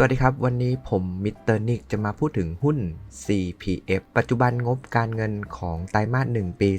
สวัสดีครับ วันนี้ผมมิสเตอร์นิกจะมาพูดถึงหุ้น CPF ปัจจุบันงบการเงินของไตรมาส 1 ปี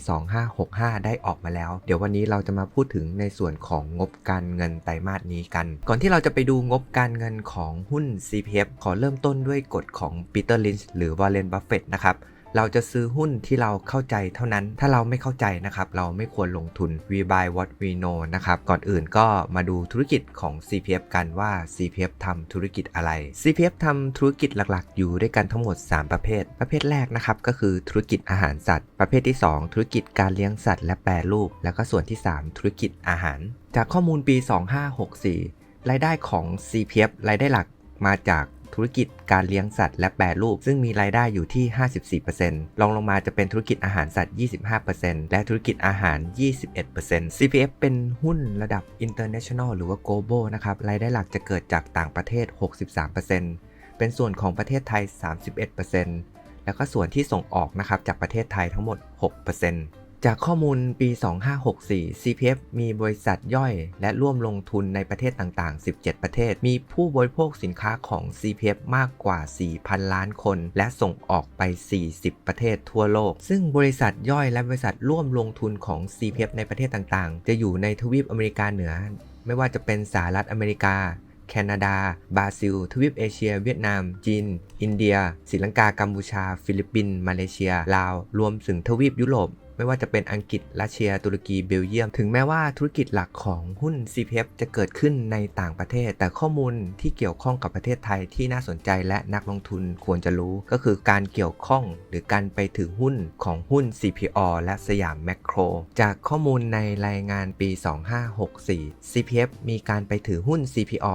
2565 ได้ออกมาแล้ว เดี๋ยววันนี้เราจะมาพูดถึงในส่วนของงบการเงินไตรมาสนี้กัน ก่อนที่เราจะไปดูงบการเงินของหุ้น CPF ขอเริ่มต้นด้วยกฎของปีเตอร์ลินช์หรือวอลเลนบัฟเฟตนะครับ เราจะซื้อหุ้นที่เราเข้าใจเท่านั้น ถ้าเราไม่เข้าใจนะครับ เราไม่ควรลงทุน we buy what we know นะครับ ก่อนอื่นก็มาดูธุรกิจของ CPF กันว่า CPF ทำธุรกิจอะไร CPF ทำธุรกิจหลักๆ อยู่ด้วยกันทั้งหมด 3 ประเภท ประเภทแรกนะครับ ก็คือธุรกิจอาหารสัตว์ ประเภทที่ 2 ธุรกิจการเลี้ยงสัตว์และแปรรูป แล้วก็ส่วนที่ 3 ธุรกิจอาหาร จากข้อมูลปี 2564 รายได้ของ CPF รายได้หลักมาจาก ธุรกิจการเลี้ยงสัตว์และแปรรูป ซึ่งมีรายได้อยู่ที่ 54%รองลงมาจะเป็นธุรกิจอาหารสัตว์ 25%และธุรกิจอาหาร 21% CPF เป็นหุ้นระดับ international หรือว่า global นะครับ รายได้หลักจะเกิดจากต่างประเทศ 63%เป็นส่วนของประเทศไทย 31%แล้วก็ส่วนที่ส่งออกนะครับจากประเทศไทยทั้งหมด 6% จากข้อมูลปี 2564 CPF มีบริษัทย่อย และร่วมลงทุนในประเทศต่าง ๆ 17 ประเทศ มีผู้บริโภคสินค้าของ CPF มากกว่า 4,000 ล้านคน และส่งออกไป 40 ประเทศทั่วโลก ซึ่งบริษัทย่อยและบริษัทร่วมลงทุนของ CPF ในประเทศต่าง ๆ จะอยู่ในทวีปอเมริกาเหนือ ไม่ว่าจะเป็นสหรัฐอเมริกาแคนาดา บราซิล ทวีปเอเชีย เวียดนาม จีน อินเดียศรีลังกา กัมพูชา ฟิลิปปินส์ มาเลเซีย ลาว รวมถึงทวีปยุโรป ไม่ว่าจะเป็นอังกฤษรัสเซีย ตุรกีเบลเยียม ถึงแม้ว่าธุรกิจหลักของหุ้น CPF จะเกิดขึ้นในต่างประเทศ แต่ข้อมูลที่เกี่ยวข้องกับประเทศไทยที่น่าสนใจและนักลงทุนควรจะรู้ ก็คือการเกี่ยวข้องหรือการไปถือหุ้นของหุ้น CPO และสยามแมคโครจากข้อมูลในรายงานปี 2564 CPF มีการไปถือหุ้น CPO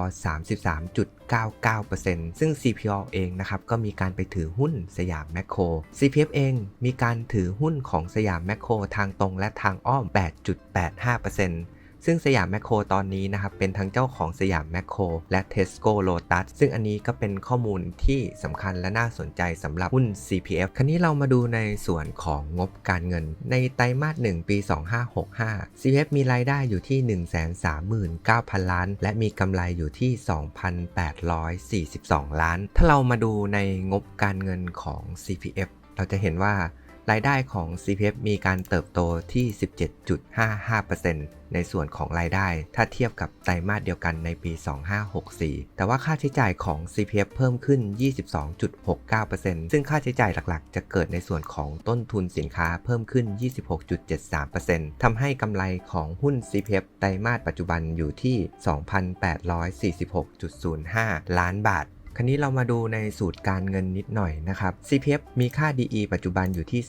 33.99%ซึ่ง CPO เองนะครับก็มีการไปถือหุ้นสยามแมคโคร CPF เองมีการถือหุ้นของสยามแมคโครทางตรงและทางอ้อม 8.85%ซึ่งสยามแมคโครตอนนี้นะครับ เป็นทั้งเจ้าของสยามแมคโครและ Tesco Lotus ซึ่งอันนี้ก็เป็นข้อมูลที่สำคัญและน่าสนใจสำหรับหุ้น CPF คราวนี้เรามาดูในส่วนของงบการเงิน ในไตรมาส 1 ปี 2565 CPF มีรายได้อยู่ที่ 139,000 ล้าน และมีกำไรอยู่ที่ 2,842 ล้าน ถ้าเรามาดูในงบการเงินของ CPF เราจะเห็นว่า รายได้ของ CPF มีการเติบโตที่ 17.55%ในส่วนของรายได้ ถ้าเทียบกับไตรมาสเดียวกันในปี 2564 แต่ว่าค่าใช้จ่ายของ CPF เพิ่มขึ้น 22.69%ซึ่งค่าใช้จ่ายหลักๆ จะเกิดในส่วนของต้นทุนสินค้าเพิ่มขึ้น 26.73%ทำให้กำไรของหุ้น CPF ไตรมาสปัจจุบันอยู่ที่ 2,846.05 ล้านบาท คราวนี้เรามาดูในสูตรการเงินนิดหน่อยนะครับ CPF มีค่า DE ปัจจุบันอยู่ที่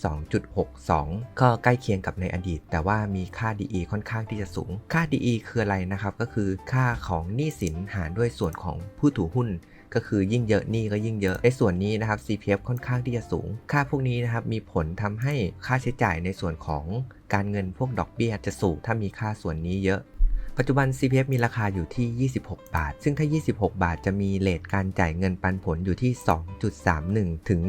2.62 ก็ใกล้เคียงกับในอดีต แต่ว่ามีค่า DE ค่อนข้างที่จะสูง ค่า DE คืออะไรนะครับ ก็คือค่าของหนี้สินหารด้วยส่วนของผู้ถือหุ้นก็คือยิ่งเยอะหนี้ก็ยิ่งเยอะในส่วนนี้นะครับ CPF ค่อนข้างที่จะสูง ค่าพวกนี้นะครับมีผลทำให้ค่าใช้จ่ายในส่วนของการเงินพวกดอกเบี้ยจะสูงถ้ามีค่าส่วนนี้เยอะ ปัจจุบัน CPF มีราคาอยู่ที่ 26 บาท ซึ่งถ้า 26 บาทจะมีเลทการจ่ายเงินปันผลอยู่ที่ 2.31 ถึง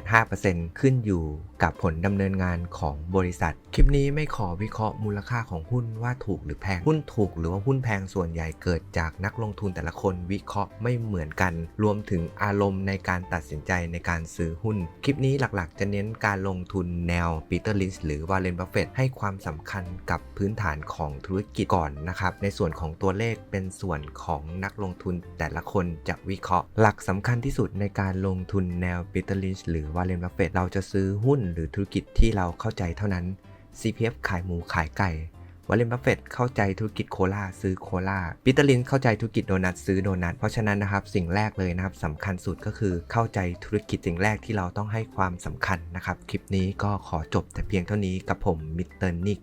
3.85%ขึ้นอยู่กับผลดำเนินงานของบริษัท คลิปนี้ไม่ขอวิเคราะห์มูลค่าของหุ้นว่าถูกหรือแพง หุ้นถูกหรือว่าหุ้นแพงส่วนใหญ่เกิดจากนักลงทุนแต่ละคนวิเคราะห์ไม่เหมือนกัน รวมถึงอารมณ์ในการตัดสินใจในการซื้อหุ้น คลิปนี้หลักๆ จะเน้นการลงทุนแนวปีเตอร์ลินช์หรือวาเลนบัฟเฟตให้ความสำคัญกับพื้นฐานของธุรกิจก่อนนะครับ ในส่วนของตัวเลขเป็นส่วนของนักลงทุนแต่ละคนจะวิเคราะห์ หลักสำคัญที่สุดในการลงทุนแนวปีเตอร์ลินช์หรือวาเลนบัฟเฟตเราจะซื้อหุ้นหรือธุรกิจที่เราเข้าใจเท่านั้น CPF ขายหมูขายไก่วอลเลนบัฟเฟตเข้าใจธุรกิจโคลาซื้อโคลาปีเตอร์ลินเข้าใจธุรกิจโดนัทซื้อโดนัทเพราะฉะนั้นนะครับ สิ่งแรกเลยนะครับสำคัญสุดก็คือเข้าใจธุรกิจสิ่งแรกที่เราต้องให้ความสำคัญนะครับ คลิปนี้ก็ขอจบแต่เพียงเท่านี้กับผมมิสเตอร์นิก